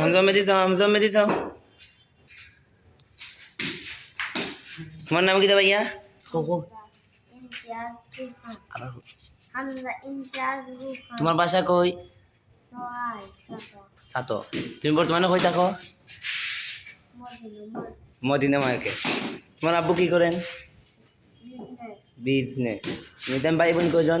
হামজা মেদি যাও হামজা মেদি যাও। তোমার নাম কি ভাইয়া? তোমার বাসা কই? সাত তুমি বর্তমানে কই থাকো? মদিনা মার্কেট। তোমার আব্বু কি করেন? বিজনেস নিতাম ভাই বোন কজন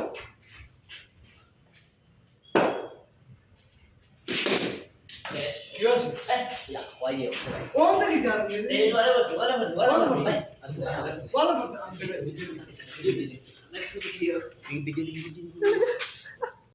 Diyor. Eh. Ya vay diyor. Onu da gidiyorum. Ne var mısın? Var mısın? Var mısın? Var mısın? Var mısın? Ne kadar gidiyor? Bir gidiyor.